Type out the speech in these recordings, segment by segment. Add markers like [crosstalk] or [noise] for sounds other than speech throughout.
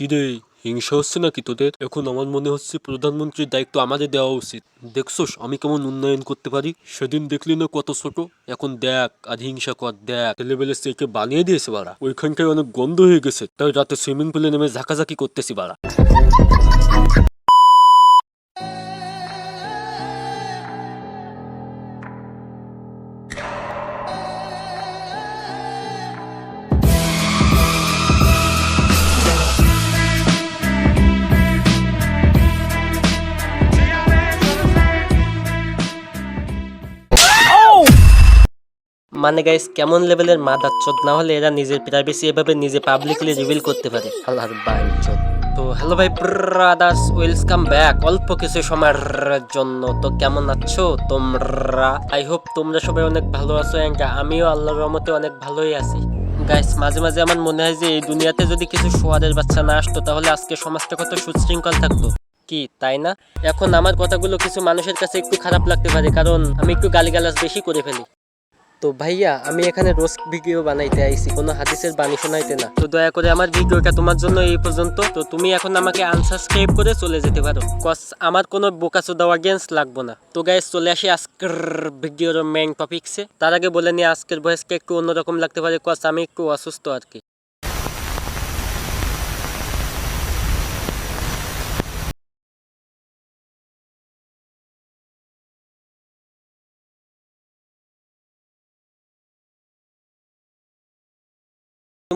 কি রে হিংসা হচ্ছে নাকি তোদের? এখন আমার মনে হচ্ছে প্রধানমন্ত্রীর দায়িত্ব আমাদের দেওয়া উচিত। দেখছোস, আমি কেমন উন্নয়ন করতে পারি? সেদিন দেখলি না কত ছোট? এখন দেখ আর হিংসা কর, দেখ। ছেলেবেলে সেকে বানিয়ে দিয়েছে বাড়া। ওইখানটায় অনেক গন্ধ হয়ে গেছে। তাই রাতে সুইমিং পুলে নেমে ঝাঁকাঝাঁকি করতেছি বাড়া। মানে গাইস কেমন লেভেলের মাদাচ্চদ না হলে এরা নিজের প্রাইভেসি এভাবে নিজে পাবলিকলি রিভিল করতে পারে। আল্লাহর বাইচদ তো হ্যালো ভাই ব্রাদার্স ওয়েলকাম ব্যাক অল্প কিছু সময়ের জন্য। তো কেমন আছো তোমরা? আই হোপ তোমরা সবাই অনেক ভালো আছো অ্যান্ড আমিও আল্লাহর রহমতে অনেক ভালোই আছি। গাইস মাঝে মাঝে আমার মনে হয় যে এই দুনিয়াতে যদি কিছু সোয়াদের বাচ্চা না আসতো, তাহলে আজকে সমাজটা কত সুশৃঙ্খল থাকতো। কি, তাই না? এখন আমার কথাগুলো কিছু মানুষের কাছে একটু খারাপ লাগতে পারে, কারণ আমি একটু গালিগালাজ বেশি করে ফেলি। তো ভাইয়া, আমি এখানে রোজ ভিডিও বানাইতে আইছি, কোনো হাদিসের বাণী শোনাইতে না। তো দয়া করে আমার ভিডিওটা তোমার জন্য এই পর্যন্ত। তো তুমি এখন আমাকে আনসাবস্ক্রাইব করে চলে যেতে পারো। কস আমার কোনো বোকাসো দেওয়া গেন্স লাগবো না। তো গাইজ চলে আসি আজকের ভিডিওর মেইন টপিক্সে তার আগে বলে নিয়ে আজকের ভয়েসকে একটু অন্যরকম লাগতে পারে কস আমি একটু অসুস্থ আর কি।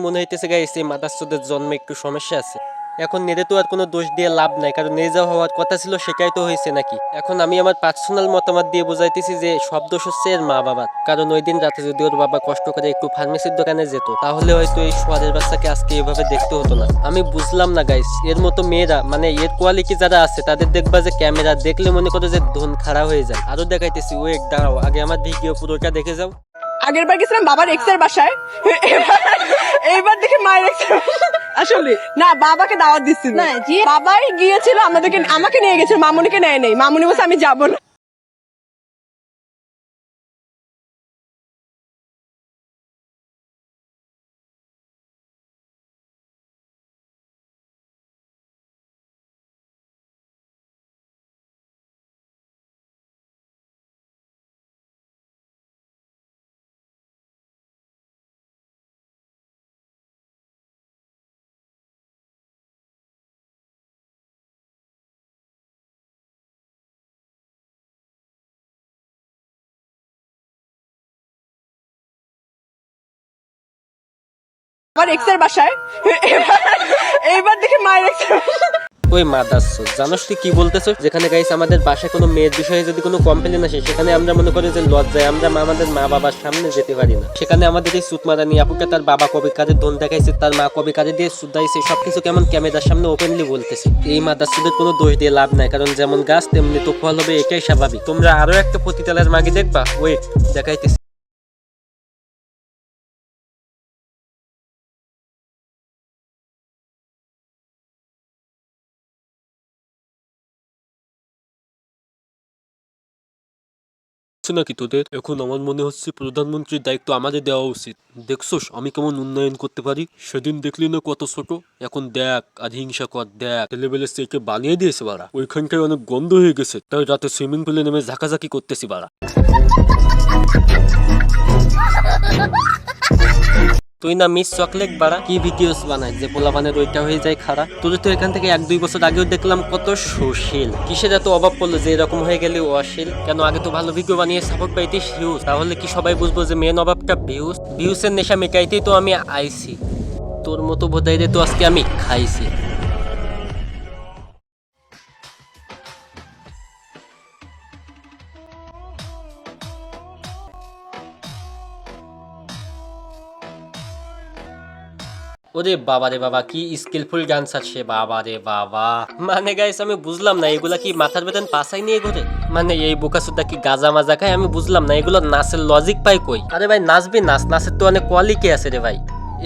মনে হইতেছে, গাইস, এই মাদাসদের জন্মে একটু সমস্যা আছে। এখন নেড়ে তো আর কোনো দোষ দিয়ে লাভ নাই, কারণ যাওয়া হওয়ার কথা ছিল, সেটাই তো হয়েছে নাকি? এখন আমি আমার পার্সোনাল মতামত দিয়ে বোঝাইতেছি যে, সব দোষ হচ্ছে এর মা বাবার কারণ ওই দিন রাতে যদি ওর বাবা কষ্ট করে একটু ফার্মেসির দোকানে যেত, তাহলে হয়তো এই সোয়াদের বাচ্চাকে আজকে এভাবে দেখতে হতো না। আমি বুঝলাম না, গাইস, এর মতো মেয়েরা মানে এর কোয়ালিটি যারা আছে, তাদের দেখবা যে ক্যামেরা দেখলে মনে করো যে ধন খাড়া হয়ে যায়। আরও দেখাইতেছি, ওয়েট, দাঁড়াও, আগে আমার ভিডিও পুরোটা দেখে যাও। আগের বার গেছিলাম বাবার এক্সের বাসায়। এবার এইবার দেখি মায়ের এক্সের আসলে? না বাবাকে দাওয়াত দিচ্ছিল না বাবাই গিয়েছিল আমাদেরকে আমাকে নিয়ে গেছিল মামুনিকে নেয় নেই। মামুনি বলছে আমি যাব না। বাবার এক্সের বাসায় মায়ের এক্স ওই মাদাস জানোস তুই কি যেখানে আমাদের বাসায় কোনো মেয়ের বিষয়ে যদি কোনো কমপ্লেন আসে, সেখানে আমরা মনে করি যে লজ্জায় আমরা আমাদের মা বাবার সামনে যেতে পারি না। সেখানে আমাদের এই আপুকে তার বাবা কবে কাজে ধন দেখাইছে, তার মা কবে দিয়ে সুদাইছে সবকিছু কেমন ক্যামেরার সামনে ওপেনলি বলতেছে। এই মাদাসুদের কোনো দোষ দিয়ে লাভ নাই, কারণ যেমন গাছ, তেমনি তো ফল হবে, এটাই স্বাভাবিক। তোমরা আরও একটা পতিতালের মাগে দেখবা? ওয়েট দেখাইতেছি। হচ্ছে নাকি তোদের? এখন আমার মনে হচ্ছে প্রধানমন্ত্রীর দায়িত্ব আমাদের দেওয়া উচিত। দেখছোস, আমি কেমন উন্নয়ন করতে পারি? সেদিন দেখলি না কত ছোট? এখন দেখ আর হিংসা কর, দেখ। ছেলেবেলে সেকে বানিয়ে দিয়েছে বাড়া। ওইখানটায় অনেক গন্ধ হয়ে গেছে, তাই রাতে সুইমিং পুলে নেমে ঝাঁকাঝাঁকি করতেছি বাড়া। [laughs] তুই না মিস চকলেট বাড়া? কি ভিডিওস বানাই যে পোলাপানের ওইটা হয়ে যায় খারাপ তোর তো এখান থেকে এক, দুই বছর আগেও দেখলাম কত সুশীল। কিসের এত অভাব পড়ল যে এরকম হয়ে গেলে ও অশীল কেন আগে তো ভালো ভিডিও বানিয়ে সাপোর্ট পাইতিস হিউজ তাহলে কি সবাই বুঝব যে মেন অভাবটা ভিউজ ভিউসের নেশা মেকাইতেই তো আমি আইছি। তোর মতো বোধাই তো আজকে আমি খাইছি। ওরে বাবা রে বাবা, কি স্কিলফুল ডান্সার সে বাবা রে বাবা। মানে গাইস আমি বুঝলাম না, এগুলা কি মাথার বেতন পাশাই নিয়ে ঘুরে মানে এই বোকাসুদা কি গাজা মাজা খায়, আমি বুঝলাম না, এগুলো নাচের লজিক পাই কই? আরে ভাই, নাচবি, নাচ, নাচের তো অনেক কোয়ালিটি আছে রে ভাই।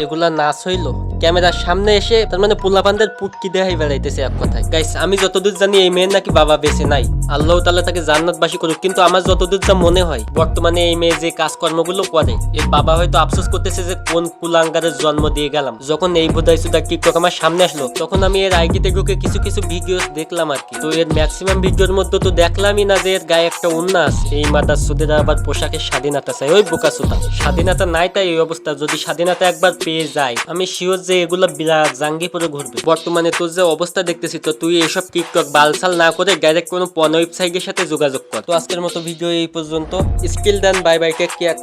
এগুলা নাচ হইল। ক্যামেরার সামনে এসে তার মানে পোলাপানদের পুটকি দেখাই বেড়াইতেছে এক কথায়। গাইস আমি যতদূর জানি এই মেয়ের নাকি বাবা বেঁচে নাই। আল্লাহ তাআলা তাকে জান্নাতবাসী করুক, কিন্তু আমার যতদূর যা মনে হয়, বর্তমানে এই মেয়ে যে কাজকর্মগুলো করে, এর বাবা হয়তো আফসোস করতেছে যে কোন কুলাঙ্গারের জন্ম দিয়ে গেলাম। যখন এই বোধাই সুদা টিকটক আমার সামনে আসলো, তখন আমি এর আইডি ঢুকে কিছু কিছু ভিডিও দেখলাম আর কি। তো এর ম্যাক্সিমাম ভিডিওর মধ্যে তো দেখলামই না যে এর গায়ে একটা উন্না আছে। এই মাদার সুদের আবার পোশাকের স্বাধীনতা চাই, ওই বোকা সুতা। স্বাধীনতা নাই তাই এই অবস্থা। যদি স্বাধীনতা একবার পেয়ে যায়, আমি শিওর যে এগুলো বিরাট জাঙ্গি পরে ঘুরবে। বর্তমানে তোর যে অবস্থা দেখতেছি, তো তুই এসব টিকটক বালসাল না করে ডাইরেক্ট কোনো পণ্য ওয়েবসাইটের সাথে যোগাযোগ কর। তো আজকের মতো ভিডিও এই পর্যন্ত। Skill then bye bye take care